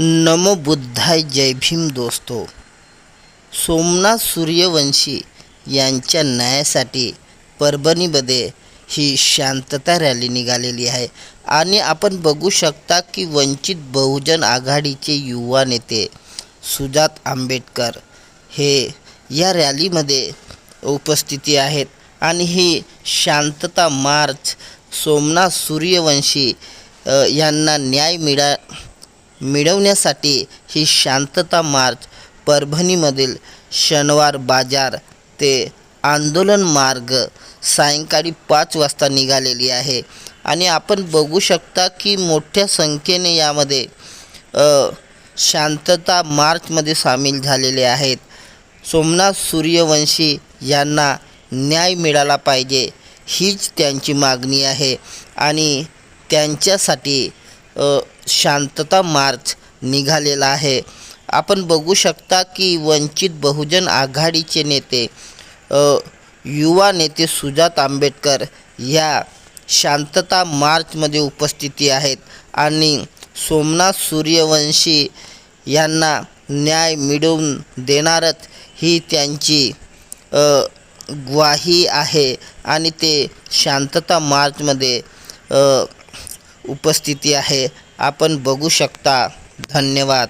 नमो बुद्धाय जय भीम दोस्तो. सोमनाथ सूर्यवंशी यांच्या न्यायासाठी परभणीमध्ये ही शांतता रॅली निघालेली आहे. आणि आपण बघू शकता की वंचित बहुजन आघाडीचे युवा नेते सुजात आंबेडकर हे या रॅलीमध्ये उपस्थिती आहेत. आणि ही शांतता मार्च सोमनाथ सूर्यवंशी यांना न्याय मिळा मिळवण्यासाठी ही शांतता मार्च परभणीमधील शनिवार बाजार ते आंदोलन मार्ग सायंकाळी पाच वाजता निघालेली आहे. आणि आपण बघू शकता की मोठ्या संख्येने यामध्ये शांतता मार्चमध्ये सामील झालेले आहेत. सोमनाथ सूर्यवंशी यांना न्याय मिळाला पाहिजे हीच त्यांची मागणी आहे. आणि त्यांच्यासाठी शांतता मार्च निघालेला आहे. आपण बघू शकता की वंचित बहुजन आघाडीचे नेते युवा नेते सुजात आंबेडकर या शांतता मार्चमध्ये उपस्थिती आहेत आणि सोमनाथ सूर्यवंशी यांना न्याय मिळवून देणारच ही त्यांची ग्वाही आहे. आणि ते शांतता मार्चमध्ये उपस्थिती आहे. आपण बघू शकता. धन्यवाद.